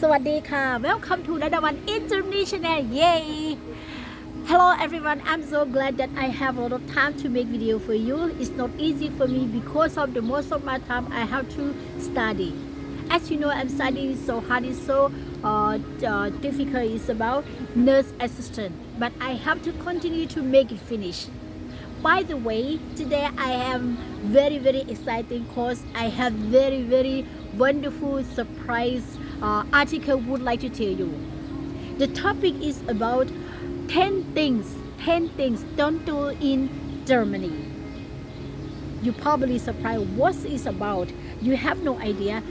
สวัสดีค่ะ Welcome to another one International Yay Hello everyone I'm so glad that I have a lot of time to make video for you It's not easy for me because of the most of my time I have to study As you know I'm studying so hard it's so uh, uh, difficult it's about nurse assistant but I have to continue to make it finish by the way, today I am very very exciting because I have very very wonderful surprise uh, article would like to tell you. The topic is about 10 things 10 things don't do in Germany. You probably surprised what is about. You have no idea,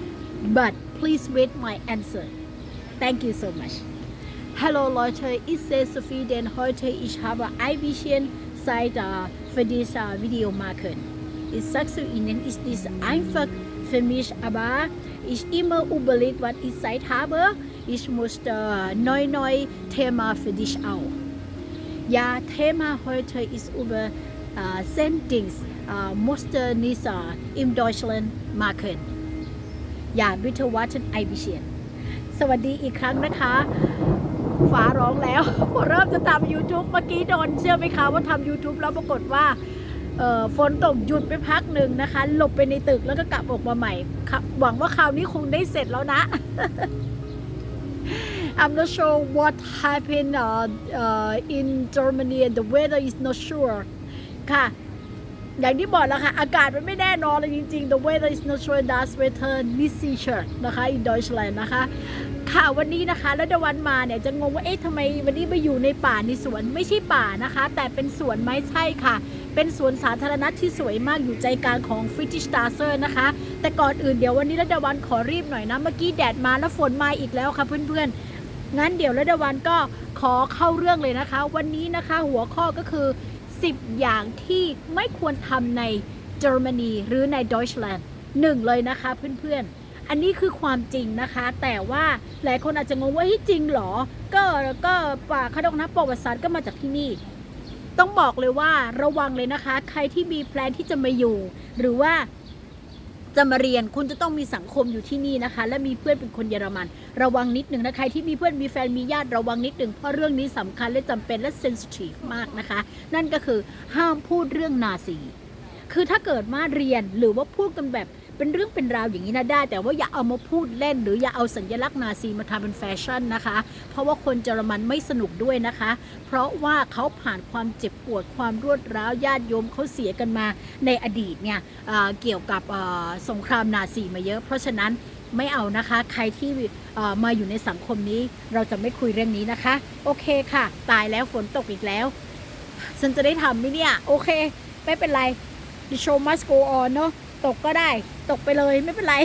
but please wait my answer. Thank you so much. Hello Leute, ich sehe Sophie, denn heute ich habe ein bisschen Zeit äh, für diese Video machen. Ich sage zu Ihnen, ist nicht einfach für mich, aber ich immer überlegt, was ich Zeit habe. Ich muss äh, neu neu Thema für dich auch. Ja, Thema heute ist über äh, Sendings, äh, musste nicht äh, in Deutschland machen. Ja, bitte warten ein bisschen. สวัสดีอีกครั้งนะคะฟ้าร้องแล้วพอเริ่มจะทำ YouTube เมื่อกี้โดนเชื่อไหมคะว่าทำ YouTube แล้วปรากฏว่า ฝนตกหยุดไปพักหนึ่งนะคะ หลบไปในตึกแล้วก็กลับออกมาใหม่ค่ะหวังว่าคราวนี้คงได้เสร็จแล้วนะ I'm not sure what happened uh, uh, in Germany and the weather is not sure ค่ะ อย่างที่บอกแล้วค่ะ อากาศมันไม่แน่นอนเลยจริงๆ the weather is not sure das weather nicht sicher นะคะ in Deutschland นะคะค่ะวันนี้นะคะแล้วเดวันมาเนี่ยจะงงว่าเอ๊ะทำไมวันนี้มาอยู่ในป่าในสวนไม่ใช่ป่านะคะ แต่เป็นสวนไม้ใช่ค่ะ เป็นสวนสาธารณะที่สวยมากอยู่ใจกลางของฟิจิสตาเซอร์นะคะ แต่ก่อนอื่นเดี๋ยววันนี้แล้วเดวันขอรีบหน่อยนะ เมื่อกี้แดดมาแล้วฝนมาอีกแล้วค่ะเพื่อนๆ งั้นเดี๋ยวแล้วเดวันก็ขอเข้าเรื่องเลยนะคะ วันนี้นะคะหัวข้อก็คือ 10 อย่างที่ไม่ควรทำในเยอรมนีหรือในดอยชแลนด์หนึ่งเลยนะคะเพื่อนๆอันนี้คือความจริงนะคะ แต่ว่าหลายคนอาจจะงงว่าเฮ้ยจริงเหรอ ก็ก็ป่าคดงนะประวัติศาสตร์ก็มาจากที่นี่ ต้องบอกเลยว่าระวังเลยนะคะ ใครที่มีแพลนที่จะมาอยู่ หรือว่าจะมาเรียนคุณจะต้องมีสังคมอยู่ที่นี่นะคะ และมีเพื่อนเป็นคนเยอรมัน ระวังนิดหนึ่งนะใครที่มีเพื่อนมีแฟนมีญาติระวังนิดหนึ่งเพราะเรื่องนี้สำคัญและจำเป็นและเซนซิทีฟมากนะคะ นั่นก็คือห้ามพูดเรื่องนาซี คือถ้าเกิดมาเรียนหรือว่าพูดกันแบบ เป็นเรื่องเป็นราวอย่างนี้นะได้ แต่ว่าอย่าเอามาพูดเล่น หรืออย่าเอาสัญลักษณ์นาซีมาทำเป็นแฟชั่นนะคะ เพราะว่าคนเยอรมันไม่สนุกด้วยนะคะ เพราะว่าเขาผ่านความเจ็บปวดความรวดร้าวญาติโยมเขาเสียกันมาในอดีตเนี่ยเเกี่ยวกับสงครามนาซีมาเยอะ เพราะฉะนั้นไม่เอานะคะ ใครที่มาอยู่ในสังคมนี้เราจะไม่คุยเรื่องนี้นะคะ โอเคค่ะ ตายแล้วฝนตกอีกแล้ว ฉันจะได้ทำไหมเนี่ย โอเค ไม่เป็นไร the show must go on เนอะ ตกก็ได้ ตกไปเลยไม่เป็นไร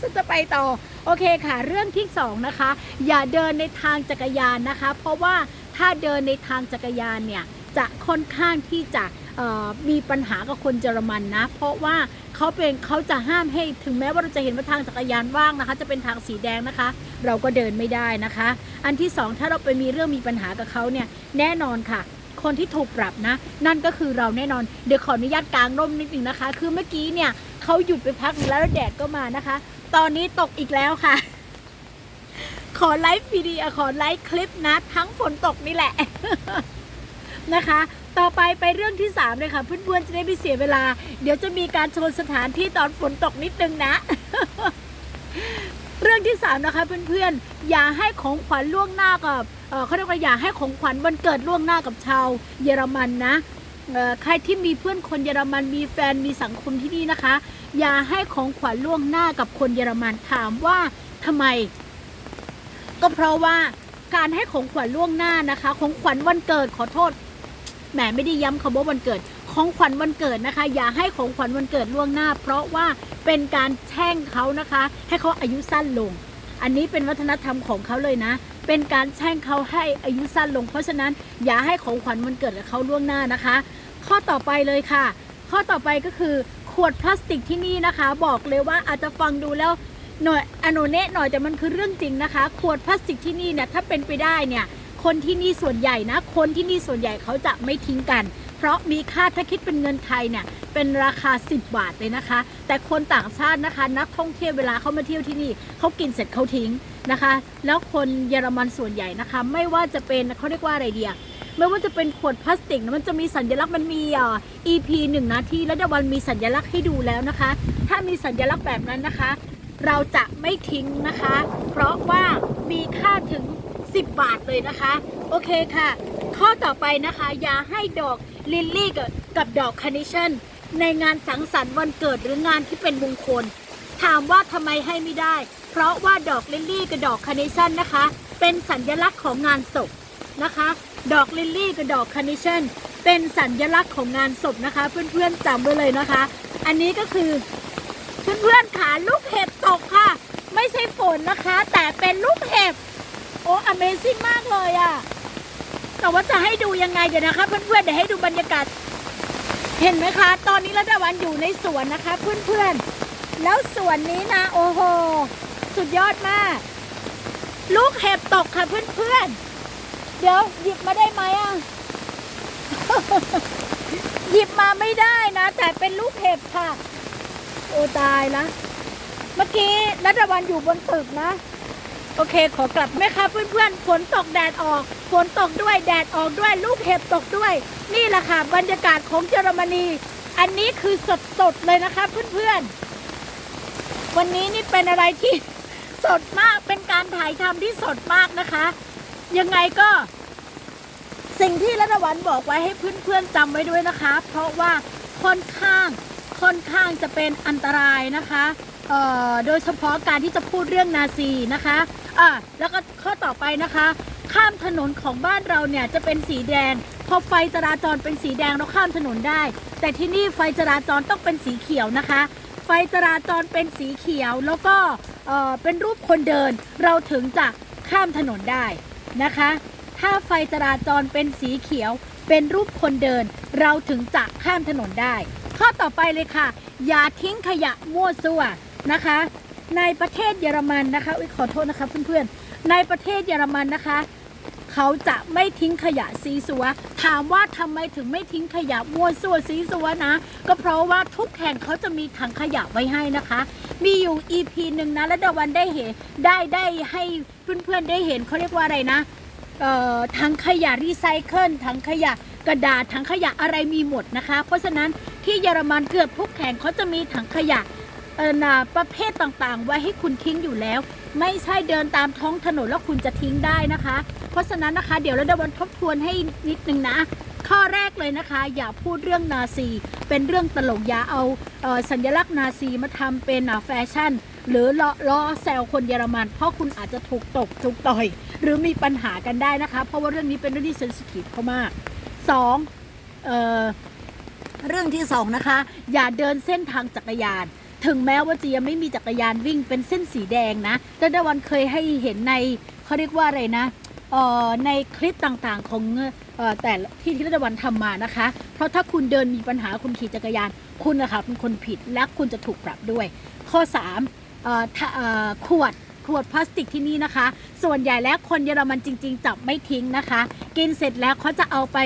ฉันจะไปต่อ โอเคค่ะ เรื่องที่สองนะคะ อย่าเดินในทางจักรยานนะคะ เพราะว่าถ้าเดินในทางจักรยานเนี่ยจะค่อนข้างที่จะมีปัญหากับคนเยอรมันนะ เพราะว่าเขาเป็นเขาจะห้ามให้ถึงแม้ว่าเราจะเห็นว่าทางจักรยานว่างนะคะ จะเป็นทางสีแดงนะคะ เราก็เดินไม่ได้นะคะ อันที่สองถ้าเราไปมีเรื่องมีปัญหากับเขาเนี่ยแน่นอนค่ะ คนที่ถูกปรับนะ นั่นก็คือเราแน่นอนเดี๋ยวขออนุญาตกลางร่มนิดนึงนะคะ คือเมื่อกี้เนี่ย เขาหยุดไปพักแล้วแดดก็มานะคะ ตอนนี้ตกอีกแล้วค่ะ ขอไลฟ์วิดีโอขอไลฟ์คลิปนะ ทั้งฝนตกนี่แหละนะคะ ต่อไปไปเรื่องที่ 3 เลยค่ะ เพื่อนๆจะได้ไม่เสียเวลา เดี๋ยวจะมีการโชว์สถานที่ตอนฝนตกนิดนึงนะ เรื่องที่ 3 นะคะเพื่อนๆอย่าให้ของขวัญล่วงหน้ากับเเขาเรียกว่าอย่าให้ของขวัญวันเกิดล่วงหน้ากับชาวเยอรมันนะใครที่มีเพื่อนคนเยอรมันมีแฟนมีสังคมที่นี่นะคะ อย่าให้ของขวัญล่วงหน้ากับคนเยอรมันถามว่าทำไม ก็เพราะว่าการให้ของขวัญล่วงหน้านะคะ ของขวัญวันเกิดขอโทษแหมไม่ได้ย้ำคำว่าวันเกิด ของขวัญวันเกิดนะคะ อย่าให้ของขวัญวันเกิดล่วงหน้า เพราะว่าเป็นการแช่งเขานะคะ ให้เขาอายุสั้นลง อันนี้เป็นวัฒนธรรมของเขาเลยนะ เป็นการแช่งเขาให้อายุสั้นลง เพราะฉะนั้นอย่าให้ของขวัญวันเกิดกับเขาล่วงหน้านะคะ ข้อต่อไปเลยค่ะ ข้อต่อไปก็คือ วดพลาสติกที่นี่นะคะ บอกเลยว่าอาจจะฟังดูแล้วหน่อยอโนเนะหน่อยแต่มันคือเรื่องจริงนะคะ ขวดพลาสติกที่นี่เนี่ยถ้าเป็นไปได้เนี่ยคนที่นี่ส่วนใหญ่นะ คนที่นี่ส่วนใหญ่เขาจะไม่ทิ้งกัน เพราะมีค่าถ้าคิดเป็นเงินไทยเนี่ยเป็นราคา 10 บาทเลยนะคะ แต่คนต่างชาตินะคะ นักท่องเที่ยวเวลาเขามาเที่ยวที่นี่เขากินเสร็จเขาทิ้งนะคะ แล้วคนเยอรมันส่วนใหญ่นะคะ ไม่ว่าจะเป็นเขาเรียกว่าอะไรเดีย ไม่ว่าจะเป็นขวดพลาสติกนะมันจะมีสัญลักษณ์มันมีอ่า EP หนึ่งนาทีแล้วเดวันมีสัญลักษณ์ให้ดูแล้วนะคะ ถ้ามีสัญลักษณ์แบบนั้นนะคะ เราจะไม่ทิ้งนะคะ เพราะว่ามีค่าถึง 10 บาทเลยนะคะ โอเคค่ะ ข้อต่อไปนะคะ อย่าให้ดอกลิลลี่กับดอกคาร์เนชั่นในงานสังสรรค์วันเกิดหรืองานที่เป็นมงคล ถามว่าทำไมให้ไม่ได้ เพราะว่าดอกลิลลี่กับดอกคาร์เนชั่นนะคะ เป็นสัญลักษณ์ของงานศพนะคะ ดอกลิลลี่กับดอกคาร์เนชั่นเป็นสัญลักษณ์ของงานศพนะคะ เพื่อนๆจำไว้เลยนะคะ อันนี้ก็คือเพื่อนๆขาลูกเห็บตกค่ะ ไม่ใช่ฝนนะคะ แต่เป็นลูกเห็บ โอ้ Amazing มากเลยอะแต่ว่าจะให้ดูยังไงเดี๋ยวนะคะ เพื่อนๆเดี๋ยวให้ดูบรรยากาศ เห็นไหมคะ ตอนนี้ระดาวันอยู่ในสวนนะคะ เพื่อนๆ แล้วสวนนี้นะ โอ้โห สุดยอดมาก ลูกเห็บตกค่ะเพื่อนๆ เดี๋ยวหยิบมาได้ไหมอะ หยิบมาไม่ได้นะ แต่เป็นลูกเห็บค่ะ โอ้ตายละเมื่อกี้รัตวันอยู่บนตึกนะ โอเค ขอกลับแม่ค่ะเพื่อนๆฝนตกแดดออกฝนตกด้วยแดดออกด้วยลูกเห็บตกด้วย นี่แหละค่ะบรรยากาศของเยอรมนี อันนี้คือสดๆเลยนะคะเพื่อนๆวันนี้นี่เป็นอะไรที่สดมากเป็นการถ่ายทำที่สดมากนะคะ ยังไงก็ สิ่งที่รัตวันบอกไว้ให้เพื่อนๆจำไว้ด้วยนะคะ เพราะว่าค่อนข้างค่อนข้างจะเป็นอันตรายนะคะโดยเฉพาะการที่จะพูดเรื่องนาซีนะคะอะแล้วก็ข้อต่อไปนะคะ ข้ามถนนของบ้านเราเนี่ยจะเป็นสีแดง พอไฟจราจรเป็นสีแดงเราข้ามถนนได้ แต่ที่นี่ไฟจราจรต้องเป็นสีเขียวนะคะ ไฟจราจรเป็นสีเขียวแล้วก็เป็นรูปคนเดิน เราถึงจะข้ามถนนได้ นะคะ ถ้าไฟจราจรเป็นสีเขียว เป็นรูปคนเดิน เราถึงจะข้ามถนนได้ ข้อต่อไปเลยค่ะ อย่าทิ้งขยะมั่วซั่วนะคะ ในประเทศเยอรมันนะคะอยขอโทษนะคะเพื่อนๆในประเทศเยอรมันนะคะ เขาจะไม่ทิ้งขยะซีซัว ถามว่าทำไมถึงไม่ทิ้งขยะมั่วซั่วซีซัวนะ ก็เพราะว่าทุกแห่งเขาจะมีถังขยะไว้ให้นะคะ มีอยู่ EP หนึ่งนะและดาวันได้เห็นได้ได้ให้เพื่อนๆได้เห็นเขาเรียกว่าอะไรนะถังขยะรีไซเคิลถังขยะกระดาษถังขยะอะไรมีหมดนะคะ เพราะฉะนั้นที่เยอรมันเกือบทุกแห่งเขาจะมีถังขยะ นาประเภทต่างๆ ไว้ให้คุณทิ้งอยู่แล้ว ไม่ใช่เดินตามท้องถนนแล้วคุณจะทิ้งได้นะคะ เพราะฉะนั้นนะคะ เดี๋ยวเราดวันทบทวนให้นิดนึงนะ ข้อแรกเลยนะคะ อย่าพูดเรื่องนาซี เป็นเรื่องตลกอย่าเอาเออสัญลักษณ์นาซีมาทำเป็นแฟชั่น หรือล้อแซวคนเยอรมัน เพราะคุณอาจจะถูกตกถูกต่อย หรือมีปัญหากันได้นะคะ เพราะว่าเรื่องนี้เป็นเรื่องที่เซนซิทีฟเขามากสองเเรื่องที่สองนะคะ อย่าเดินเส้นทางจักรยาน ถึงแม้ว่าจะยังไม่มีจักรยานวิ่งเป็นเส้นสีแดงนะแต่ดาวันเคยให้เห็นในเขาเรียกว่าอะไรนะในคลิปต่างๆของออแต่ที่ที่รัฐวันทำมานะคะ เพราะถ้าคุณเดินมีปัญหาคุณขี่จักรยาน คุณนะคะเป็นคนผิดและคุณจะถูกปรับด้วย ข้อ3เอ่อถ้าเอ่อขวดขวดพลาสติกที่นี่นะคะ ส่วนใหญ่แล้วคนเยอรมันจริง ๆจับไม่ทิ้งนะคะ กินเสร็จแล้วเขาจะเอาไป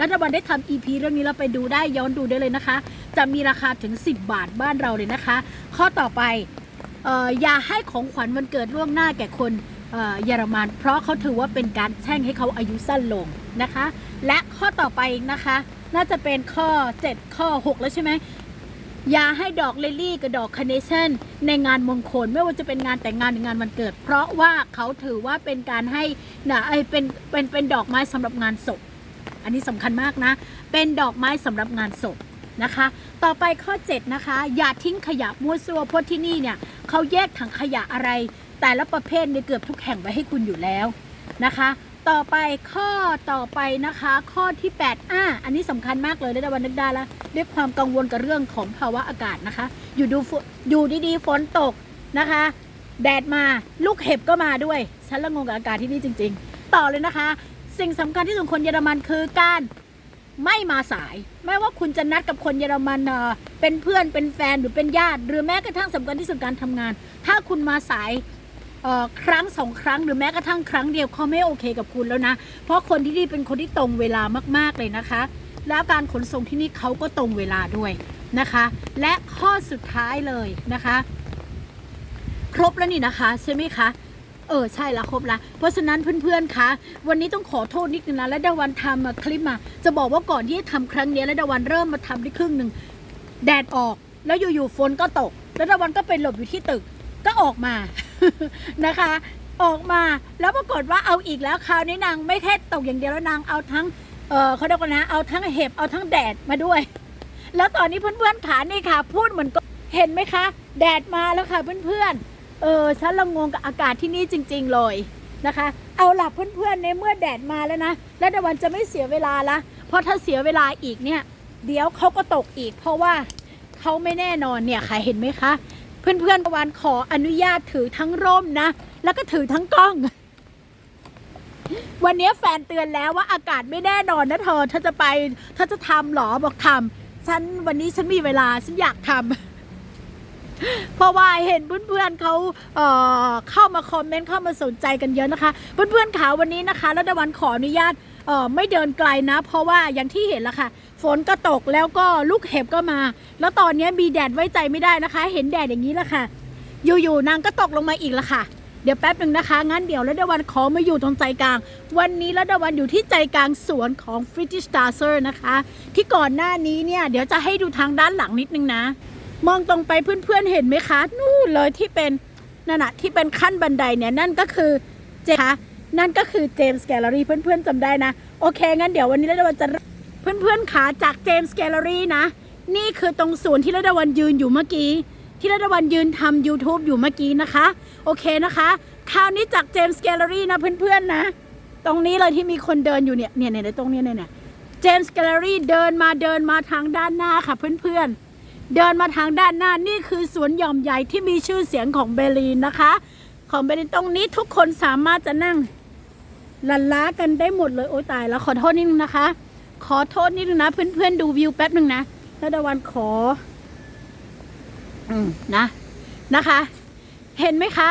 รัฐบาลได้ทำ EP เรื่องนี้เราไปดูได้ย้อนดูได้เลยนะคะ จะมีราคาถึง 10 บาทบ้านเราเลยนะคะ ข้อต่อไปอออย่าให้ของขวัญวันเกิดล่วงหน้าแก่คนเยอรมัน เพราะเขาถือว่าเป็นการแช่งให้เขาอายุสั้นลงนะคะ และข้อต่อไปนะคะ น่าจะเป็นข้อ 7 ข้อ 6 แล้วใช่ไหมอย่าให้ดอกลิลลี่กับดอกคาเนชั่นในงานมงคลไม่ว่าจะเป็นงานแต่งงานหรืองานวันเกิด เพราะว่าเขาถือว่าเป็นการให้นะไอยเป็นเป็นเป็นดอกไม้สำหรับงานศพ อันนี้สำคัญมากนะ เป็นดอกไม้สำหรับงานศพ นะคะ ต่อไปข้อ 7 นะคะ อย่าทิ้งขยะมั่วซั่วเพราะที่นี่เนี่ยเขาแยกถังขยะอะไร แต่ละประเภทในเกือบทุกแห่งไว้ให้คุณอยู่แล้วนะคะ ต่อไปข้อต่อไปนะคะ ข้อที่8อ่าอันนี้สำคัญมากเลยได้วันนึกได้แล้วด้วยความกังวลกับเรื่องของภาวะอากาศนะคะ อยู่ดูอยู่ดีๆฝนตกนะคะ แดดมาลูกเห็บก็มาด้วยฉันละงงกับอากาศที่นี่จริง ๆ ต่อเลยนะคะ สิ่งสำคัญที่สุดคนเยอรมันคือการ ไม่มาสาย ไม่ว่าคุณจะนัดกับคนเยอรมันเออเป็นเพื่อนเป็นแฟนหรือเป็นญาติ หรือแม้กระทั่งสำคัญที่สุดการทำงาน ถ้าคุณมาสายครั้งสองครั้งหรือแม้กระทั่งครั้งเดียวเขาไม่โอเคกับคุณแล้วนะ เพราะคนที่นี่เป็นคนที่ตรงเวลามากๆเลยนะคะ แล้วการขนส่งที่นี่เขาก็ตรงเวลาด้วยนะคะ และข้อสุดท้ายเลยนะคะ ครบแล้วนี่นะคะใช่ไหมคะ เออใช่ละครบละเพราะฉะนั้นเพื่อนๆคะวันนี้ต้องขอโทษนิดนึงนะและดาวันทำมาคลิปมา จะบอกว่าก่อนที่จะทำครั้งนี้และดาวันเริ่มมาทำได้ครึ่งหนึ่งแดดออกแล้วอยู่ๆฝนก็ตก แล้วดาวันก็ไปหลบอยู่ที่ตึกก็ออกมานะคะ ออกมาแล้วปรากฏว่าเอาอีกแล้วคราวนี้นางไม่แค่ตกอย่างเดียวแล้วนางเอาทั้งเออเขาเรียกว่านะเอาทั้งเห็บเอาทั้งแดดมาด้วย แล้วตอนนี้เพื่อนๆขานี่ค่ะ พูดเหมือนก็เห็นไหมคะ แดดมาแล้วค่ะเพื่อนๆ เออฉันละงงกับอากาศที่นี่จริง ๆ เลยนะคะ เอาล่ะเพื่อนๆในเมื่อแดดมาแล้วนะ แล้วตะวันจะไม่เสียเวลาละ เพราะถ้าเสียเวลาอีกเนี่ย เดี๋ยวเขาก็ตกอีก เพราะว่าเขาไม่แน่นอนเนี่ยค่ะเห็นไหมคะ เพื่อนๆตะวันขออนุญาตถือทั้งร่มนะ แล้วก็ถือทั้งกล้อง วันนี้แฟนเตือนแล้วว่าอากาศไม่แน่นอนนะเธอเธอจะไปเธอจะทำหรอบอกทำฉันวันนี้ฉันมีเวลาฉันอยากทำ เพราะว่าเห็นเพื่อนๆเขาเอ่อเข้ามาคอมเมนต์เข้ามาสนใจกันเยอะนะคะ เพื่อนๆขาวันนี้นะคะรัตวันขออนุญาตเอ่อไม่เดินไกลนะ เพราะว่าอย่างที่เห็นแล้วค่ะ ฝนก็ตกแล้วก็ลูกเห็บก็มา แล้วตอนนี้มีแดดไว้ใจไม่ได้นะคะ เห็นแดดอย่างนี้แล้วค่ะ อยู่ๆนางก็ตกลงมาอีกล้วค่ะเดี๋ยวแป๊บหนึ่งนะคะ งั้นเดี๋ยวรัตวันขอมาอยู่ตรงใจกลาง วันนี้รัตวันอยู่ที่ใจกลางสวนของ f r i t i s t a r s e r นะคะ ที่ก่อนหน้านี้เนี่ย เดี๋ยวจะให้ดูทางด้านหลังนิดนึงนะ มองตรงไปเพื่อนๆเห็นไหมคะ นู่นเลยที่เป็นนั่นนะที่เป็นขั้นบันไดเนี่ยนั่นก็คือเจคะนั่นก็คือเจมส์แกลเลอรี่เพื่อนๆจำได้นะ โอเค งั้นเดี๋ยววันนี้เราจะเพื่อนๆขาจากเจมส์แกลเลอรี่นะ นี่คือตรงสวนที่ระดาวันยืนอยู่เมื่อกี้ ที่ระดาวันยืนทำ YouTube อยู่เมื่อกี้นะคะ โอเคนะคะคราวนี้จากเจมส์แกลเลอรี่นะเพื่อนๆนะ ตรงนี้เลยที่มีคนเดินอยู่เนี่ยเนี่ยเนี่ยตรงนี้เนี่ยเนี่ยเจมส์แกลเลอรี่เดินมาเดินมาทางด้านหน้าค่ะเพื่อนๆ เดินมาทางด้านหน้านี่คือสวนหย่อมใหญ่ที่มีชื่อเสียงของเบลีนนะคะ ของเบลีนตรงนี้ทุกคนสามารถจะนั่งลันล้ากันได้หมดเลยโอ้ตายแล้วขอโทษนิดนึงนะคะ ขอโทษนิดนึงนะเพื่อนๆดูวิวแป๊บหนึ่งนะแล้วดาวันขอ อืมนะนะคะ เห็นไหมคะ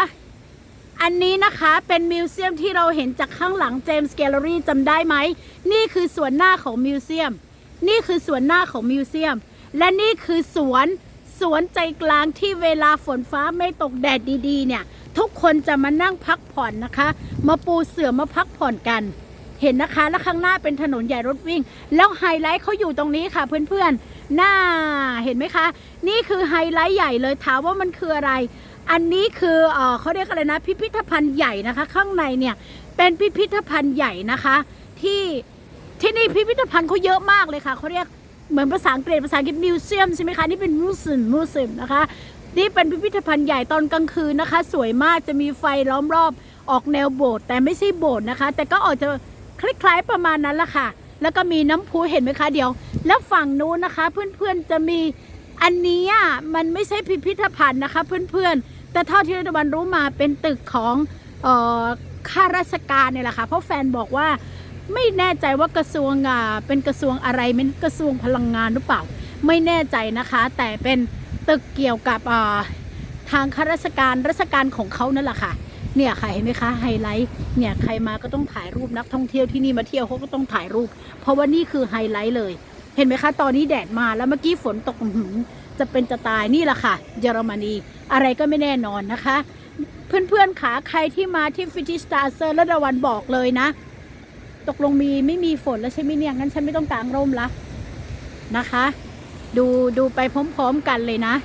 อันนี้นะคะเป็นมิวเซียมที่เราเห็นจากข้างหลังเจมส์แกลเลอรี่จำได้ไหม นี่คือส่วนหน้าของมิวเซียม นี่คือส่วนหน้าของมิวเซียม และนี่คือสวนสวนใจกลางที่เวลาฝนฟ้าไม่ตกแดดดีๆ เนี่ย ทุกคนจะมานั่งพักผ่อนนะคะ มาปูเสื่อมาพักผ่อนกัน เห็นนะคะ แล้วข้างหน้าเป็นถนนใหญ่รถวิ่ง แล้วไฮไลท์เขาอยู่ตรงนี้ค่ะเพื่อนๆหน้าเห็นไหมคะ นี่คือไฮไลท์ใหญ่เลยถามว่ามันคืออะไร อันนี้คือเออเขาเรียกอะไรนะ พิพิธภัณฑ์ใหญ่นะคะ ข้างในเนี่ยเป็นพิพิธภัณฑ์ใหญ่นะคะ ที่ที่นี่พิพิธภัณฑ์เขาเยอะมากเลยค่ะเขาเรียก เหมือนภาษาอังกฤษภาษาอังกฤษมิวเซียมใช่ไหมคะ นี่เป็นมิวเซียมมิวเซียมนะคะ นี่เป็นพิพิธภัณฑ์ใหญ่ตอนกลางคืนนะคะ สวยมากจะมีไฟล้อมรอบออกแนวโบสถ์แต่ไม่ใช่โบสถ์นะคะ แต่ก็ออกจะคล้ายๆประมาณนั้นละค่ะ แล้วก็มีน้ำพุเห็นไหมคะเดี๋ยว แล้วฝั่งนู้นนะคะ เพื่อนๆจะมีอันนี้มันไม่ใช่พิพิธภัณฑ์นะคะ เพื่อนๆ แต่เท่าที่รัฐบาลรู้มาเป็นตึกของออข้าราชการเนี่ยแหละค่ะเพราะแฟนบอกว่า ไม่แน่ใจว่ากระทรวงอ่าเป็นกระทรวงอะไรเป็นกระทรวงพลังงานหรือเปล่า ไม่แน่ใจนะคะ แต่เป็นตึกเกี่ยวกับอ่าทางข้าราชการราชการของเขานั่นแหละค่ะเนี่ยค่ะเห็นไหมคะไฮไลท์เนี่ยใครมาก็ต้องถ่ายรูปนักท่องเที่ยวที่นี่มาเที่ยวเขาก็ต้องถ่ายรูป เพราะว่านี่คือไฮไลท์เลย เห็นไหมคะ ตอนนี้แดดมาแล้วเมื่อกี้ฝนตกจะเป็นจะตายนี่แหละค่ะ เยอรมนีอะไรก็ไม่แน่นอนนะคะ เพื่อนๆขาใครที่มาที่ฟิจิสตาเซอร์และดาวันบอกเลยนะ ตกลงมีไม่มีฝนแล้วใช่ไหมเนี่ยงั้นฉันไม่ต้องกางร่มละนะคะ ดูดูไปพร้อมๆกันเลยนะ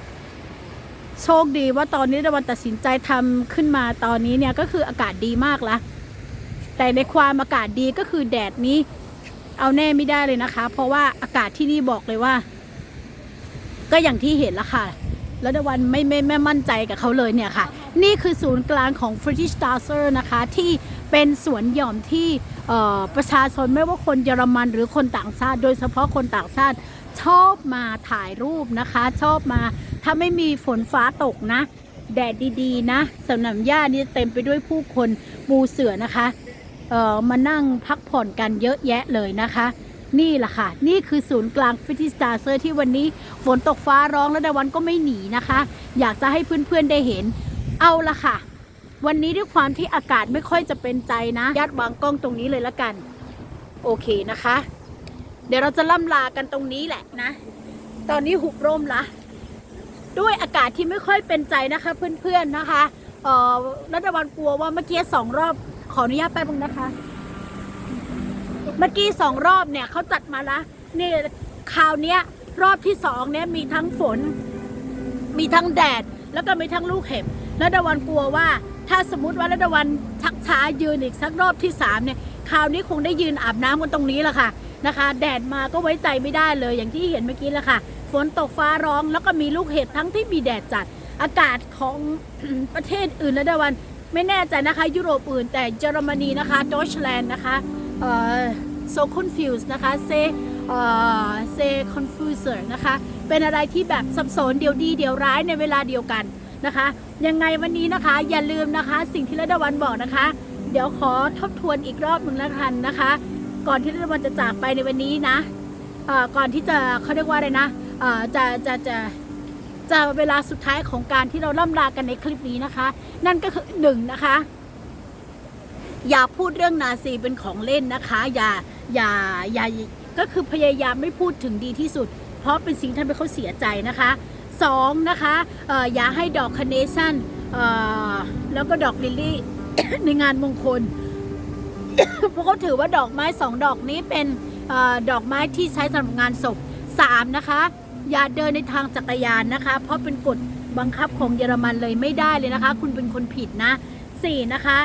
โชคดีว่าตอนนี้ดาวันตัดสินใจทำขึ้นมาตอนนี้เนี่ยก็คืออากาศดีมากละแต่ในความอากาศดีก็คือแดดนี้ เอาแน่ไม่ได้เลยนะคะ เพราะว่าอากาศที่นี่บอกเลยว่า ก็อย่างที่เห็นละค่ะแล้วดาวันไม่ไม่ไม่มั่นใจกับเขาเลยเนี่ยค่ะ นี่คือศูนย์กลางของ British s t a r s e r นะคะ ที่เป็นสวนหย่อมที่ ประชาชนไม่ว่าคนเยอรมันหรือคนต่างชาติ โดยเฉพาะคนต่างชาติชอบมาถ่ายรูปนะคะ ชอบมาถ้าไม่มีฝนฟ้าตกนะ แดดดีๆ นะสนามหญ้านี่เต็มไปด้วยผู้คนปูเสือนะคะเอ่อมานั่งพักผ่อนกันเยอะแยะเลยนะคะ นี่แหละค่ะ นี่คือศูนย์กลางฟิติสตาเซอร์ที่วันนี้ฝนตกฟ้าร้องแล้วดาวันก็ไม่หนีนะคะ อยากจะให้เพื่อนๆได้เห็นเอาละค่ะ วันนี้ด้วยความที่อากาศไม่ค่อยจะเป็นใจนะยัดวางกล้องตรงนี้เลยละกัน โอเคนะคะ เดี๋ยวเราจะล่ำลากันตรงนี้แหละนะ ตอนนี้หุบร่มละ ด้วยอากาศที่ไม่ค่อยเป็นใจนะคะ เพื่อนๆนะคะเอ่อรัฐบาลกลัวว่าเมื่อกี้สองรอบขออนุญาตแป๊บนึงนะคะ เมื่อกี้สองรอบเนี่ยเขาจัดมาละนี่คราวเนี้ย รอบที่สองเนี่ยมีทั้งฝน มีทั้งแดด แล้วก็มีทั้งลูกเห็บรัฐวันกลัวว่า ถ้าสมมติว่ารัฐวันชักช้ายืนอีกสักรอบที่สามเนี่ยคราวนี้คงได้ยืนอาบน้ำกันตรงนี้แหละค่ะนะคะ แดดมาก็ไว้ใจไม่ได้เลยอย่างที่เห็นเมื่อกี้แหละค่ะ ฝนตกฟ้าร้องแล้วก็มีลูกเห็บทั้งที่มีแดดจัด อากาศของประเทศอื่นรัฐวันไม่แน่ใจนะคะยุโรปอื่นแต่เยอรมนีนะคะดอยชแลนด์นะคะเอ่อ so confused นะคะ say เอ่อ say confuser นะคะ เป็นอะไรที่แบบสับสนเดียวดีเดียวร้ายในเวลาเดียวกัน นะคะ ยังไงวันนี้นะคะ อย่าลืมนะคะ สิ่งที่รัฐวันบอกนะคะ เดี๋ยวขอทบทวนอีกรอบหนึ่งแล้วกันนะคะ ก่อนที่รัฐวันจะจากไปในวันนี้นะก่อนที่จะเขาเรียกว่าอะไรนะจะจะจะจะเวลาสุดท้ายของการที่เราล่ำลากันในคลิปนี้นะคะ นั่นก็คือหนึ่งนะคะ อย่าพูดเรื่องนาซีเป็นของเล่นนะคะ อย่าอย่าอย่าก็คือพยายามไม่พูดถึงดีที่สุด เพราะเป็นสิ่งที่ทำให้เขาเสียใจนะคะ สองนะคะอออย่าให้ดอกคาเนชั่นแล้วก็ดอกลิลลี่ในงานมงคลเพราะเขาถือว่าดอกไม้สองดอกนี้เป็นออดอกไม้ที่ใช้สำหรับงานศพสามนะคะ อย่าเดินในทางจักรยานนะคะ เพราะเป็นกฎบังคับของเยอรมันเลยไม่ได้เลยนะคะ คุณเป็นคนผิดนะสี่นะคะ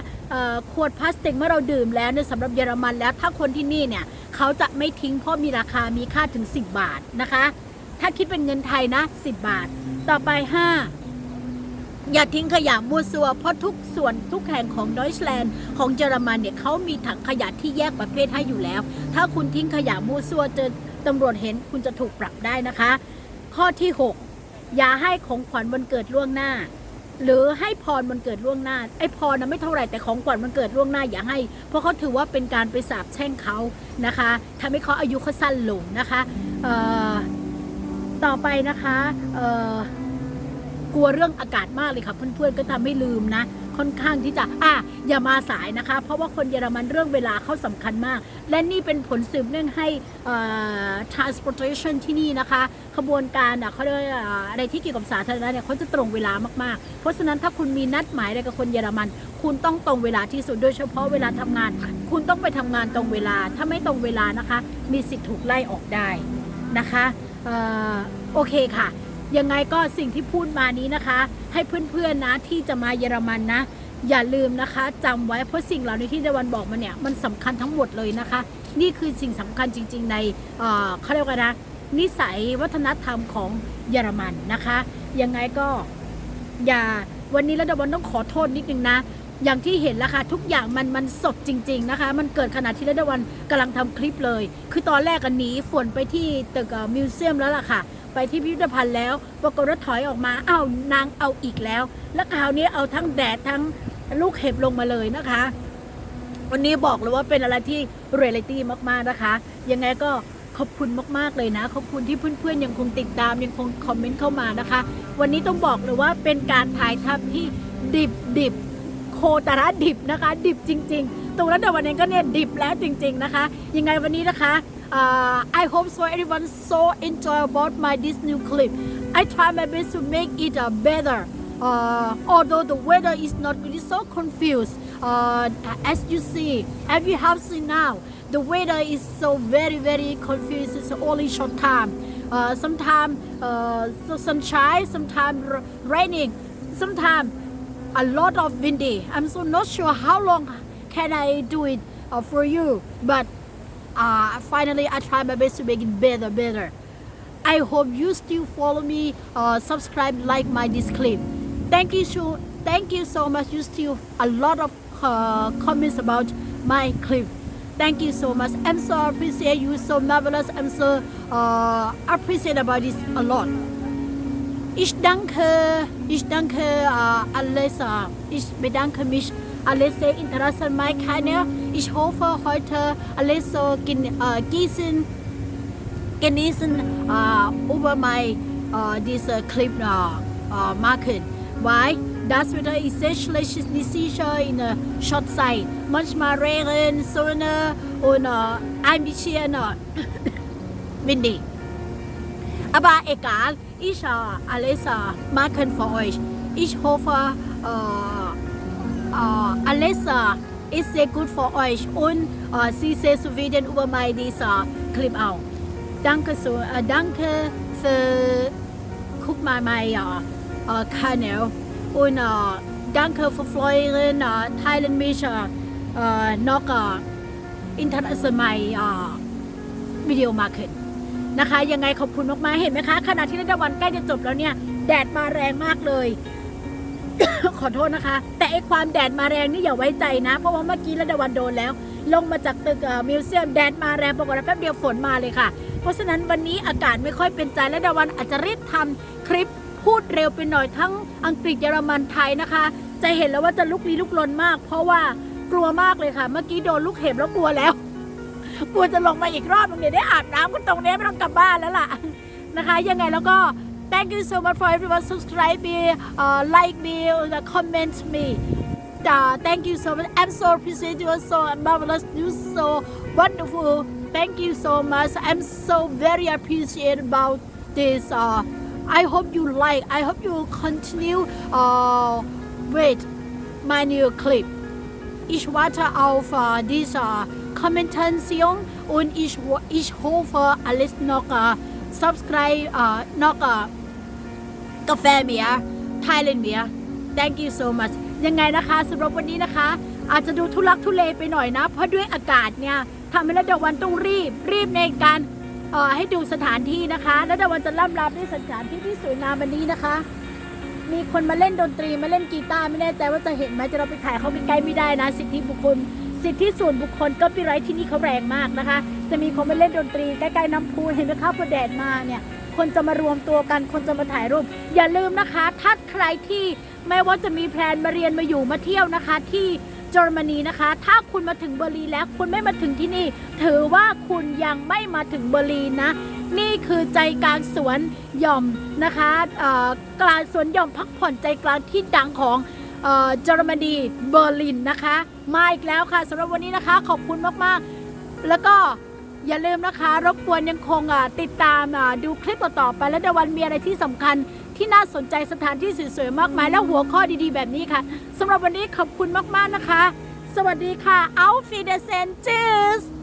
ขวดพลาสติกเมื่อเราดื่มแล้วเนี่ยสำหรับเยอรมันแล้วถ้าคนที่นี่เนี่ย เขาจะไม่ทิ้งเพราะมีราคามีค่าถึง 10 บาทนะคะ ถ้าคิดเป็นเงินไทยนะ 10 บาท ต่อไป 5 อย่าทิ้งขยะมั่วซัว เพราะทุกส่วนทุกแห่งของดอยชแลนด์ของเยอรมันเนี่ยเขามีถังขยะที่แยกประเภทให้อยู่แล้ว ถ้าคุณทิ้งขยะมั่วซัวเจอตำรวจเห็นคุณจะถูกปรับได้นะคะ ข้อที่ 6 อย่าให้ของขวัญวันเกิดล่วงหน้าหรือให้พรวันเกิดล่วงหน้า ไอ้พรนะไม่เท่าไหร่แต่ของขวัญวันเกิดล่วงหน้าอย่าให้ เพราะเขาถือว่าเป็นการไปสาบแช่งเขานะคะทำให้เขาอายุเขาสั้นลงนะคะเอ่อ ต่อไปนะคะกลัวเรื่องอากาศมากเลยค่ะเพื่อนๆก็ทำให้ลืมนะค่อนข้างที่จะอะอย่ามาสายนะคะ เพราะว่าคนเยอรมันเรื่องเวลาเขาสำคัญมาก และนี่เป็นผลสืบเนื่องให้ transportation ที่นี่นะคะ ขบวนการอะเขาเรียกอะไรที่เกี่ยวกับสาธารณะเนี่ยเขาจะตรงเวลามากๆ เพราะฉะนั้นถ้าคุณมีนัดหมายอะไรกับคนเยอรมัน คุณต้องตรงเวลาที่สุดโดยเฉพาะเวลาทำงาน คุณต้องไปทำงานตรงเวลา ถ้าไม่ตรงเวลานะคะ มีสิทธิ์ถูกไล่ออกได้นะคะ โอเคค่ะ ยังไงก็สิ่งที่พูดมานี้นะคะ ให้เพื่อนๆนะที่จะมาเยอรมันนะ อย่าลืมนะคะจำไว้เพราะสิ่งเหล่านี้ที่ตะวันบอกมาเนี่ยมันสำคัญทั้งหมดเลยนะคะ นี่คือสิ่งสำคัญจริง ๆ ในเเขาเรียกว่านะนิสัยวัฒนธรรมของเยอรมันนะคะ ยังไงก็อย่าวันนี้แล้วดวันต้องขอโทษนิดนึงนะ อย่างที่เห็นแล้วค่ะทุกอย่างมันมันสดจริง ๆนะคะ มันเกิดขณะที่ระดวันกำลังทำคลิปเลย คือตอนแรกกันหนีฝนไปที่ตึกมิวเซียมแล้วล่ะค่ะ ไปที่พิพิธภัณฑ์แล้วปรากฏว่าถอยออกมาอ้าวนางเอาอีกแล้ว แล้วคราวนี้เอาทั้งแดดทั้งลูกเห็บลงมาเลยนะคะ วันนี้บอกเลยว่าเป็นอะไรที่เรียลิตี้มากๆนะคะ ยังไงก็ขอบคุณมากๆเลยนะ ขอบคุณที่เพื่อนๆยังคงติดตามยังคงคอมเมนต์เข้ามานะคะ วันนี้ต้องบอกเลยว่าเป็นการถ่ายทำที่ดิบดิบ โคตระดิบนะคะ ดิบจริง ๆ ตรงนั้นแต่วันนี้ก็เนี่ยดิบแล้วจริง ๆ นะคะ ยังไงวันนี้นะคะ uh, I hope so everyone so enjoy about my this new clip I try my best to make it uh, better uh, although the weather is not really so confused uh, as you see as you have seen now the weather is so very very confused it's only short time uh, sometimes uh, so sunshine sometimes raining sometimes a lot of windy i'm so not sure how long can i do it uh, for you but uh, finally i try my best to make it better better I hope you still follow me, uh, subscribe, like my this clip. Thank you so, thank you so much. You still a lot of uh, comments about my clip. Thank you so much. I'm so appreciate you. So marvelous. I'm so uh, appreciate about this a lot. Ich danke, ich danke uh, alles. Ich bedanke mich alles sehr interessant mein Kanal. Ich hoffe heute alles so gen, uh, gießen genießen äh, über mein äh, diese Clip äh, äh, machen, weil das Wetter ist sehr schlecht, ist nicht sicher in der Schottzeit. Manchmal Regen, Sonne und äh, ein bisschen äh, windy aber egal ich uh, alles uh, machen für euch ich hoffe uh, uh, alles uh, ist sehr gut für euch und uh, Sie sehr zufrieden über mein dieser Clip auch danke so uh, danke für guck mal mein uh, uh, Kanal und uh, danke für Freuen uh, teilen mich uh, uh, noch uh, international uh, วิดีโอมาขึ้ นะคะ ยังไงขอบคุณมากๆเห็นไหมคะขณะที่รัฐวันใกล้จะจบแล้วเนี่ย แดดมาแรงมากเลย ขอโทษนะคะ แต่ไอความแดดมาแรงนี่อย่าไว้ใจนะ เพราะว่าเมื่อกี้รัฐวันโดนแล้ว ลงมาจากตึกมิวเซียมแดดมาแรงปรากฏแป๊บเดียวฝนมาเลยค่ะ เพราะฉะนั้นวันนี้อากาศไม่ค่อยเป็นใจและดาวันอาจจะรีบทำคลิปพูดเร็วไปหน่อยทั้งอังกฤษเยอรมันไทยนะคะ จะเห็นแล้วว่าจะลุกลี้ลุกลนมาก เพราะว่ากลัวมากเลยค่ะ เมื่อกี้โดนลูกเห็บแล้วกลัวแล้ว กลัวจะลงมาอีกรอบนึงเดี๋ยได้อาบน้ำกันตรงนี้ไม่ต้องกลับบ้านแล้วล่ะนะคะ ยังไงแล้วก็ thank you so much for everyone subscribe me uh, like me uh, comment me uh, thank you so much I'm so appreciate you so marvelous you so wonderful thank you so much I'm so very appreciate about this uh, I hope you like I hope you continue uh, with my new clip ich warte auf uh, diese Kommentation und ich, ich hoffe, alles noch uh, subscribe, uh, noch uh, กาแฟเมีย Thailand เมีย thank you so much ยังไงนะคะสำหรับวันนี้นะคะ อาจจะดูทุลักทุเลไปหน่อยนะ เพราะด้วยอากาศเนี่ยทำให้ระดาวันต้องรีบ รีบในการเอ่อให้ดูสถานที่นะคะระดาวันจะล่ำลาด้วยสถานที่ที่สวยงามวันนี้นะคะ มีคนมาเล่นดนตรีมาเล่นกีตาร์ไม่แน่ใจว่าจะเห็นไหมจะเราไปถ่ายเขาใกล้ๆไม่ได้นะ สิทธิบุคคล สิทธิส่วนบุคคลก็ปีไรที่นี่เขาแรงมากนะคะ จะมีคนมาเล่นดนตรีใกล้ๆน้ำพุเห็นไหมคะพอแดดมาเนี่ยคนจะมารวมตัวกันคนจะมาถ่ายรูป อย่าลืมนะคะ ถ้าใครที่ไม่ว่าจะมีแพลนมาเรียนมาอยู่มาเที่ยวนะคะ ที่เยอรมนีนะคะ ถ้าคุณมาถึงเบอร์ลินแล้ว คุณไม่มาถึงที่นี่ ถือว่าคุณยังไม่มาถึงเบอร์ลินนะ นี่คือใจกลางสวนหย่อมนะคะเอ่อกลางสวนหย่อมพักผ่อนใจกลางที่ดังของ เยอรมนีเบอร์ลินนะคะ มาอีกแล้วค่ะสำหรับวันนี้นะคะ ขอบคุณมากๆ แล้วก็อย่าลืมนะคะ รบกวนยังคงติดตามดูคลิปต่อๆไปและเดวันมีอะไรที่สำคัญที่น่าสนใจสถานที่สวยๆมากมาย และหัวข้อดีๆ แบบนี้ค่ะสำหรับวันนี้ขอบคุณมากๆนะคะ สวัสดีค่ะ Auf Wiedersehen Tschüss